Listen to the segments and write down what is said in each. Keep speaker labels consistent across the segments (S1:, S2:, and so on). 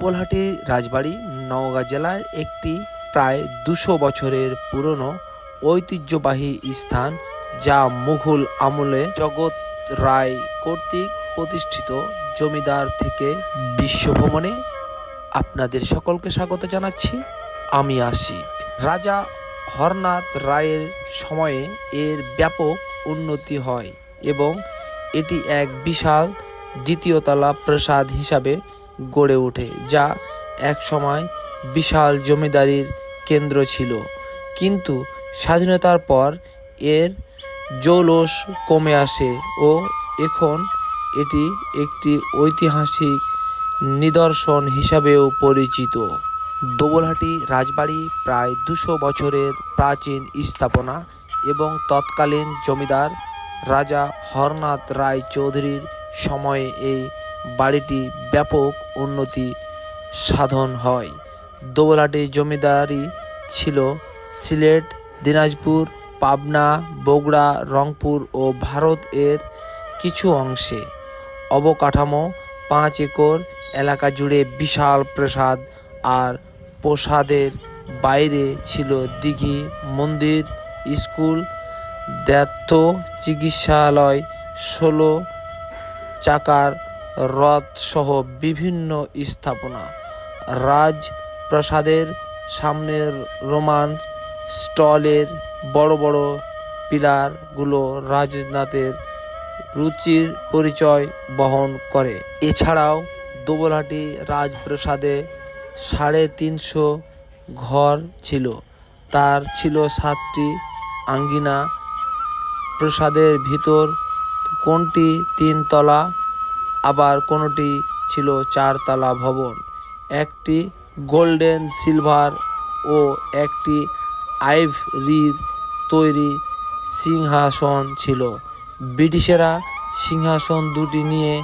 S1: পোলহাটি রাজবাড়ি, নওগাঁ জেলার একটি প্রায় দুশো বছরের পুরনো ঐতিহ্যবাহী স্থান যা মুঘল আমলে জগৎ রায় কর্তৃক প্রতিষ্ঠিত। জমিদার থেকে বিশ্বভ্রমণে আপনাদের সকলকে স্বাগত জানাচ্ছি। আমি আসি রাজা হরনাথ রায়ের সময়ে এর ব্যাপক উন্নতি হয় এবং এটি এক বিশাল দ্বিতীয়তলা প্রাসাদ হিসাবে গড়ে ওঠে, যা এক সময় বিশাল জমিদারির কেন্দ্র ছিল। কিন্তু স্বাধীনতার পর এর জৌলস কমে আসে ও এখন এটি একটি ঐতিহাসিক নিদর্শন হিসাবেও পরিচিত। দোবলহাটি রাজবাড়ি প্রায় দুশো বছরের প্রাচীন স্থাপনা এবং তৎকালীন জমিদার রাজা হরনাথ রায় চৌধুরীর সময়ে এই বাড়িটি ব্যাপক উন্নতি সাধন হয়। দোবলাটি জমিদারি ছিল। সিলেট, দিনাজপুর, পাবনা, বগুড়া, রংপুর ও ভারত এর কিছু অংশে। অবকাঠামো, পাঁচ একর, এলাকা জুড়ে বিশাল প্রাসাদ আর প্রসাদের বাইরে ছিল দিঘি, মন্দির, স্কুল দ্ব্যর্থ চিকিৎসালয়, ষোলো চাকার রথ সহ বিভিন্ন স্থাপনা। রাজপ্রাসাদের সামনের রোমান স্টলের বড় বড় পিলারগুলো রাজনাথের রুচির পরিচয় বহন করে। এছাড়াও দোবলহাটি রাজপ্রাসাদে সাড়ে তিনশো ঘর ছিল। তার ছিল সাতটি আঙ্গিনা। প্রাসাদের ভিতর কোনটি তিনতলা? আবার কোনোটি ছিল চারতলা ভবন। একটি গোল্ডেন সিলভার ও একটি আইভরির তৈরি সিংহাসন ছিল। ব্রিটিশেরা সিংহাসন দুটি নিয়ে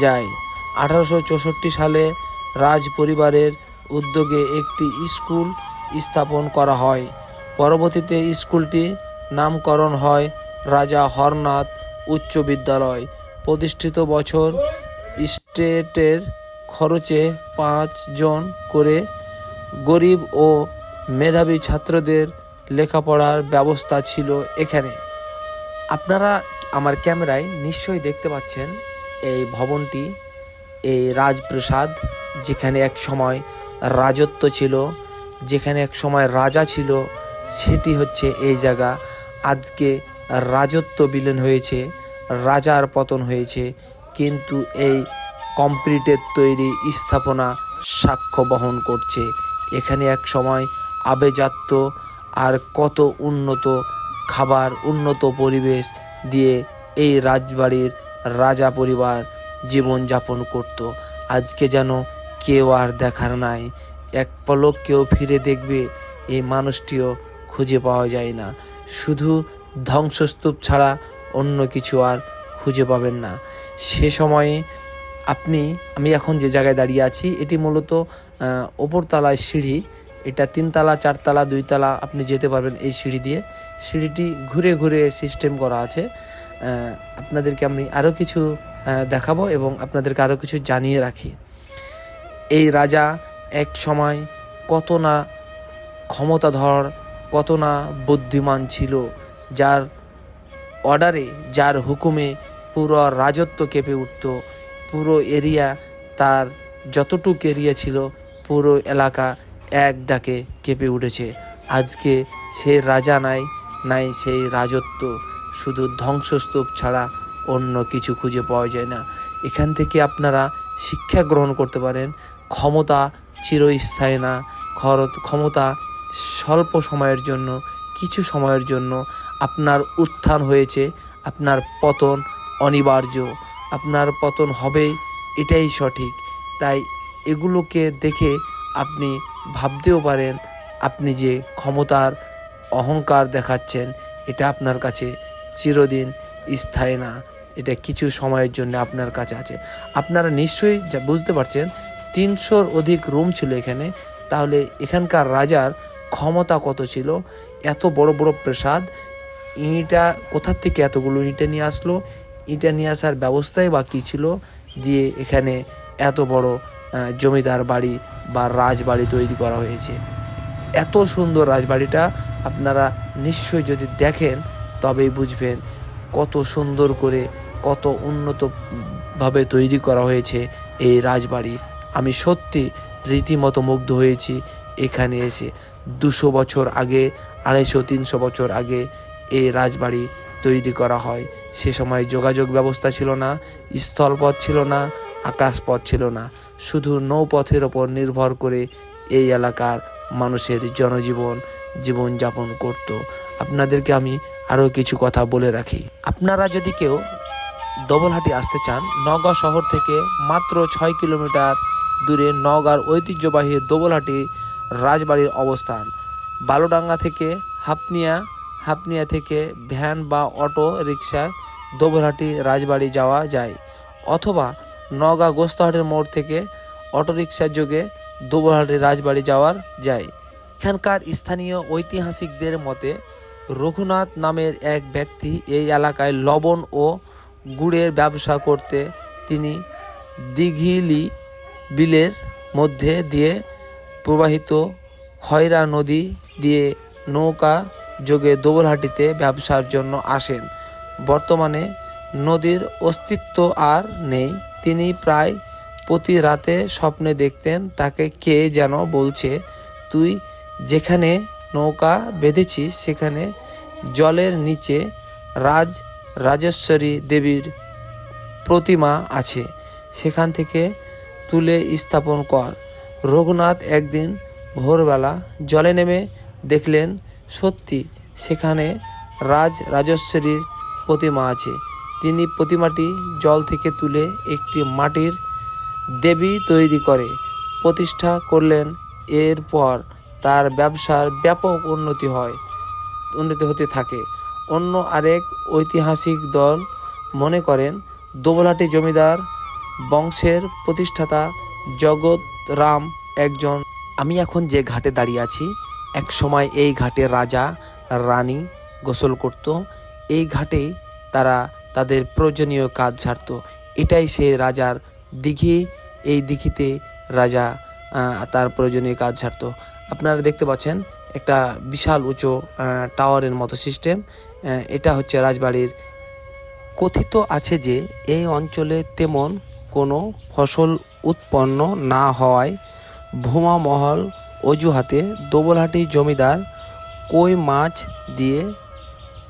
S1: যায়। আঠারোশো চৌষট্টি সালে রাজ পরিবারের উদ্যোগে একটি স্কুল স্থাপন করা হয়। পরবর্তীতে স্কুলটি নামকরণ হয় রাজা হরনাথ উচ্চ বিদ্যালয়। প্রতিষ্ঠিত বছর স্টেটের খরচে পাঁচজন করে গরিব ও মেধাবী ছাত্রদের লেখাপড়ার ব্যবস্থা ছিল এখানে। আপনারা আমার ক্যামেরায় নিশ্চয়ই দেখতে পাচ্ছেন এই ভবনটি, এই রাজপ্রাসাদ, যেখানে এক সময় রাজত্ব ছিল, যেখানে এক সময় রাজা ছিল, সেটি হচ্ছে এই জায়গা। আজকে রাজত্ব বিলীন হয়েছে। রাজার পতন হয়েছে, কিন্তু এই কংক্রিটের তৈরি স্থাপনা সাক্ষ্য বহন করছে। এখানে এক সময় আবেজাত্য আর কত উন্নত খাবার, উন্নত পরিবেশ দিয়ে এই রাজবাড়ির রাজা পরিবার জীবনযাপন করত। আজকে যেন কেউ আর দেখার নাই। এক পলক কেউ ফিরে দেখবে, এই মানুষটিও খুঁজে পাওয়া যায় না। শুধু ধ্বংসস্তূপ ছাড়া অন্য কিছু আর খুঁজে পাবেন না। সে সময়ে আপনি, আমি এখন যে জায়গায় দাঁড়িয়ে আছি, এটি মূলত ওপরতলায় সিঁড়ি। এটা তিনতলা চারতলা দুইতলা আপনি যেতে পারবেন এই সিঁড়ি দিয়ে। সিঁড়িটি ঘুরে ঘুরে সিস্টেম করা আছে। আপনাদেরকে আমি আরও কিছু দেখাবো এবং আপনাদেরকে আরও কিছু জানিয়ে রাখি। এই রাজা এক সময় কত না ক্ষমতাধর, কত না বুদ্ধিমান ছিল, যার অর্ডারে, যার হুকুমে পুরো রাজত্ব কেঁপে উঠত। পুরো এরিয়া তার যতটুক এরিয়া ছিল, পুরো এলাকা এক ডাকে কেঁপে উঠেছে। আজকে সে রাজা নাই নাই সেই রাজত্ব। শুধু ধ্বংসস্তূপ ছাড়া অন্য কিছু খুঁজে পাওয়া যায় না। এখান থেকে আপনারা শিক্ষা গ্রহণ করতে পারেন। ক্ষমতা চিরস্থায়ী না। ক্ষমতা স্বল্প সময়ের জন্য, কিছু সময়ের জন্য আপনার উত্থান হয়েছে, আপনার পতন অনিবার্য, আপনার পতন হবেই, এটাই সঠিক। তাই এগুলোকে দেখে আপনি ভাবতেও পারেন, আপনি যে ক্ষমতার অহংকার দেখাচ্ছেন, এটা আপনার কাছে চিরদিন স্থায়ী না। এটা কিছু সময়ের জন্য আপনার কাছে আছে। আপনারা নিশ্চয়ই যা বুঝতে পারছেন, তিনশোর অধিক রুম ছিল এখানে, তাহলে এখানকার রাজার ক্ষমতা কত ছিল? এত বড় বড় প্রাসাদ। ইঁটা কোথার থেকে এতগুলো ইঁটা নিয়ে আসলো? ইঁটা নিয়ে আসার ব্যবস্থাই বা কী ছিল? দিয়ে এখানে এত বড় জমিদার বাড়ি বা রাজবাড়ি তৈরি করা হয়েছে। এত সুন্দর রাজবাড়িটা আপনারা নিশ্চয়ই যদি দেখেন, তবেই বুঝবেন কত সুন্দর করে, কত উন্নতভাবে তৈরি করা হয়েছে এই রাজবাড়ি। আমি সত্যি রীতিমতো মুগ্ধ হয়েছি এখানে এসে। দুশো বছর আগে, আড়াইশো, তিনশো বছর আগে এই রাজবাড়ি তৈরি করা হয়। সে সময় যোগাযোগ ব্যবস্থা ছিল না, স্থলপথ ছিল না, আকাশপথ ছিল না। শুধু নৌপথের ওপর নির্ভর করে এই এলাকার মানুষের জনজীবন, জীবনযাপন করত। আপনাদেরকে আমি আরও কিছু কথা বলে রাখি। আপনারা যদি কেউ দবলহাটি আসতে চান, নওগাঁ শহর থেকে মাত্র ছয় কিলোমিটার দূরে নওগাঁর ঐতিহ্যবাহী দোবলহাটি রাজবাড়ির অবস্থান। বালুডাঙ্গা থেকে হাপনিয়া হাপনিয়া থেকে ভ্যান বা অটো রিক্সায় দোবলহাটি রাজবাড়ি যাওয়া যায়, অথবা নওগাঁ গোস্তহাটের মোড় থেকে অটোরিকশার যোগে দোবলহাটি রাজবাড়ি যাওয়ার যায়। এখানকার স্থানীয় ঐতিহাসিকদের মতে, রঘুনাথ নামের এক ব্যক্তি এই এলাকায় লবণ ও গুড়ের ব্যবসা করতে, তিনি দিঘিলি বিলের মধ্যে দিয়ে প্রবাহিত খয়রা নদী দিয়ে নৌকা যোগে দোবলহাটিতে ব্যবসার জন্য আসেন। বর্তমানে নদীর অস্তিত্ব আর নেই। তিনি প্রায় প্রতি রাতে স্বপ্নে দেখতেন তাকে কে যেন বলছে, তুই যেখানে নৌকা বেঁধেছিস সেখানে জলের নিচে রাজ রাজেশ্বরী দেবীর প্রতিমা আছে। সেখান থেকে তুলে স্থাপন কর। রঘুনাথ একদিন ভোরবেলা জলে নেমে দেখলেন সত্যি সেখানে রাজ রাজেশ্বরীর প্রতিমা আছে। তিনি প্রতিমাটি জল থেকে তুলে একটি মাটির দেবী তৈরি করে প্রতিষ্ঠা করলেন। এরপর তার ব্যবসার ব্যাপক উন্নতি হয়, উন্নতি হতে থাকে। অন্য আরেক ঐতিহাসিক দল মনে করেন, দোবলাটি জমিদার বংশের প্রতিষ্ঠাতা জগৎ রাম একজন। আমি এখন যে ঘাটে দাঁড়িয়ে আছি, এক সময় এই ঘাটে রাজা, রানী গোসল করত। এই ঘাটেই তারা তাদের প্রয়োজনীয় কাজ ছাড়ত এটাই সে রাজার দিঘি। এই দিঘিতে রাজা তার প্রয়োজনীয় কাজ ছাড়ত আপনারা দেখতে পাচ্ছেন একটা বিশাল উঁচু টাওয়ারের মতো সিস্টেম। এটা হচ্ছে রাজবাড়ির। কথিত আছে যে, এই অঞ্চলে তেমন কোনো ফসল উৎপন্ন না হওয়ায় ভূমা মহল অজুহাতে দোবলহাটি জমিদার কই মাছ দিয়ে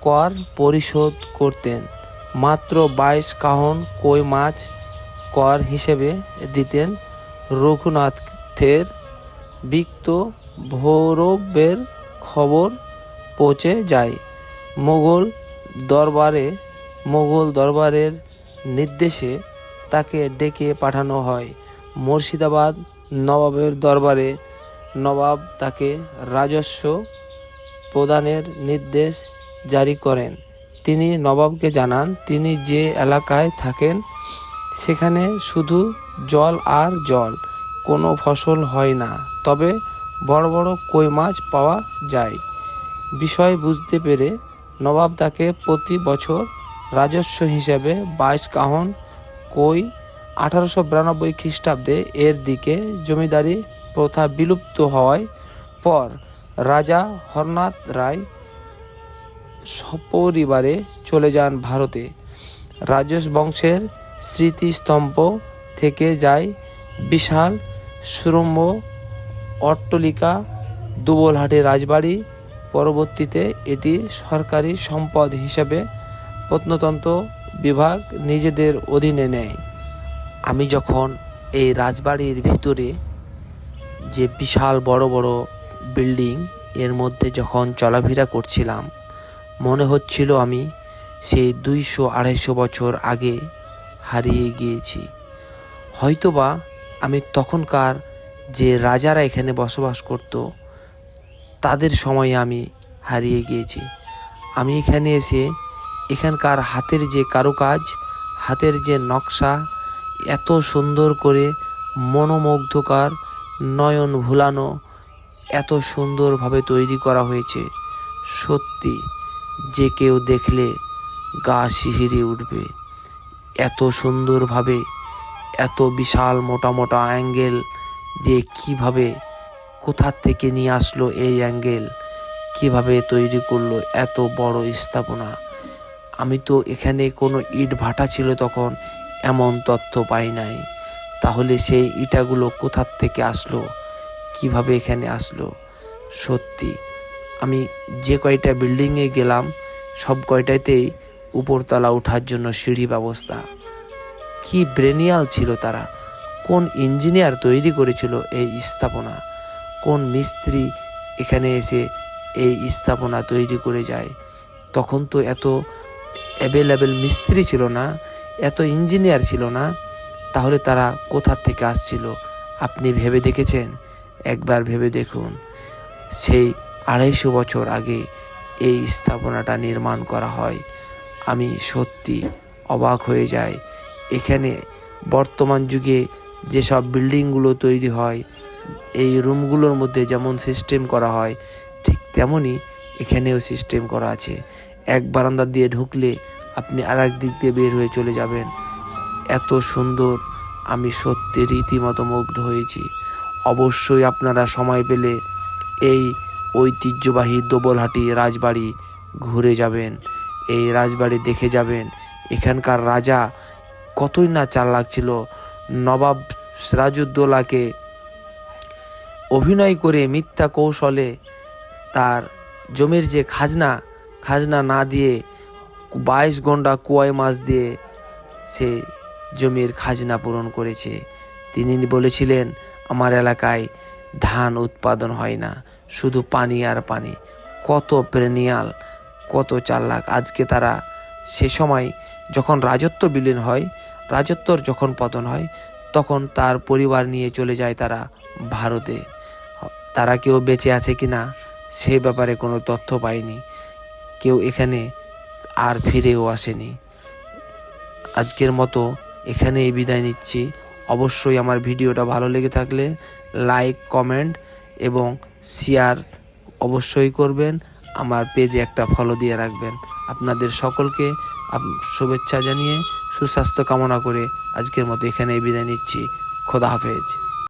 S1: কর পরিশোধ করতেন। মাত্র বাইশ কাহন কই মাছ কর হিসেবে দিতেন রঘুনাথের বিক্ত ভৌরবের খবর পৌঁছে যায়। মোগল দরবারে, মোগল দরবারের নির্দেশে তাকে ডেকে পাঠানো হয়। মুর্শিদাবাদ নবাবের দরবারে নবাব তাকে রাজস্ব প্রদানের নির্দেশ জারি করেন। তিনি নবাবকে জানান, তিনি যে এলাকায় থাকেন সেখানে শুধু জল আর জল, কোনো ফসল হয় না। তবে বড় বড় কই মাছ পাওয়া যায়। বিষয় বুঝতে পেরে নবাব তাকে প্রতি বছর রাজস্ব হিসেবে বাইশ কাহন কই আঠারোশো বিরানব্বই খ্রিস্টাব্দে এর দিকে জমিদারি প্রথা বিলুপ্ত হওয়ায় পর রাজা হরনাথ রায় সপরিবারে চলে যান ভারতে। রাজস বংশের স্মৃতিস্তম্ভ থেকে যায় বিশাল সুরম্ভ অট্টলিকা দুবলহাটে রাজবাড়ি। পরবর্তীতে এটি সরকারি সম্পদ হিসেবে প্রত্নতন্ত্র বিভাগ নিজেদের অধীনে নেয়। আমি যখন এই রাজবাড়ির ভিতরে যে বিশাল বড় বড় বিল্ডিং এর মধ্যে যখন চলাফেরা করছিলাম, মনে হচ্ছিল আমি সেই দুইশো আড়াইশো বছর আগে হারিয়ে গিয়েছি। হয়তোবা আমি তখনকার যে রাজারা এখানে বসবাস করত, তাদের সময়ে আমি হারিয়ে গিয়েছি। আমি এখানে এসে এখানকার হাতের যে কারুকাজ, হাতের যে নকশা, এত সুন্দর করে মনোমুগ্ধকর নয়ন ভুলানো এত সুন্দরভাবে তৈরি করা হয়েছে। সত্যি, যে কেউ দেখলে গা শিহিরে উঠবে। এত সুন্দরভাবে, এত বিশাল মোটা মোটা অ্যাঙ্গেল দিয়ে কীভাবে কোথার থেকে নিয়ে আসলো এই অ্যাঙ্গেল, কীভাবে তৈরি করল এত বড় স্থাপনা। আমি তো এখানে কোনো ইট ভাটা ছিল তখন, এমন তথ্য পাই নাই। তাহলে সেই ইটাগুলো কোথার থেকে আসলো? কীভাবে এখানে আসলো? সত্যি, আমি যে কয়টা বিল্ডিংয়ে গেলাম, সব কয়টাতেই উপরতলা ওঠার জন্য সিঁড়ি ব্যবস্থা। কি ব্রেনিয়াল ছিল তারা? কোন ইঞ্জিনিয়ার তৈরি করেছিল এই স্থাপনা? কোন মিস্ত্রি এখানে এসে এই স্থাপনা তৈরি করে যায়? তখন তো এত অ্যাভেলেবেল মিস্ত্রি ছিল না, এত ইঞ্জিনিয়ার ছিল না, তাহলে তারা কোথার থেকে আসছিল? আপনি ভেবে দেখেছেন? একবার ভেবে দেখুন। সেই আড়াইশো বছর আগে এই স্থাপনাটা নির্মাণ করা হয়। আমি সত্যি অবাক হয়ে যাই। এখানে বর্তমান যুগে যেসব বিল্ডিংগুলো তৈরি হয়, এই রুমগুলোর মধ্যে যেমন সিস্টেম করা হয়, ঠিক তেমনই এখানেও সিস্টেম করা আছে। এক বারান্দা দিয়ে ঢুকলে আপনি আর দিক দিয়ে বের হয়ে চলে যাবেন। এত সুন্দর, আমি সত্যি রীতিমতো মুগ্ধ হয়েছি। অবশ্যই আপনারা সময় পেলে এই ঐতিহ্যবাহী দোবলহাটি রাজবাড়ি ঘুরে যাবেন। এই রাজবাড়ি দেখে যাবেন। এখানকার রাজা কতই না চাল লাগছিল নবাব সিরাজউদ্দৌলাকে অভিনয় করে মিথ্যা কৌশলে তার জমির যে খাজনা খাজনা না দিয়ে বাইশ গন্ডা কুয়াই মাছ দিয়ে সে জমির খাজনা পূরণ করেছে। তিনি বলেছিলেন, আমার এলাকায় ধান উৎপাদন হয় না, শুধু পানি আর পানি। কত প্রেনিয়াল কত চালাক। আজকে তারা সে সময় যখন রাজত্ব বিলীন হয়, রাজত্বর যখন পতন হয়, তখন তার পরিবার নিয়ে চলে যায় তারা ভারতে। তারা কেউ বেঁচে আছে কি না সে ব্যাপারে কোনো তথ্য পাইনি কেউ এখানে আর ফিরেও আসেনি। আজকের মতো এখানেই বিদায় নিচ্ছি। অবশ্যই আমার ভিডিওটা ভালো লেগে থাকলে লাইক, কমেন্ট এবং শেয়ার অবশ্যই করবেন। আমার পেজে একটা ফলো দিয়ে রাখবেন। আপনাদের সকলকে শুভেচ্ছা জানিয়ে সুস্বাস্থ্য কামনা করে আজকের মতো এখানেই বিদায় নিচ্ছি। খোদা হাফেজ।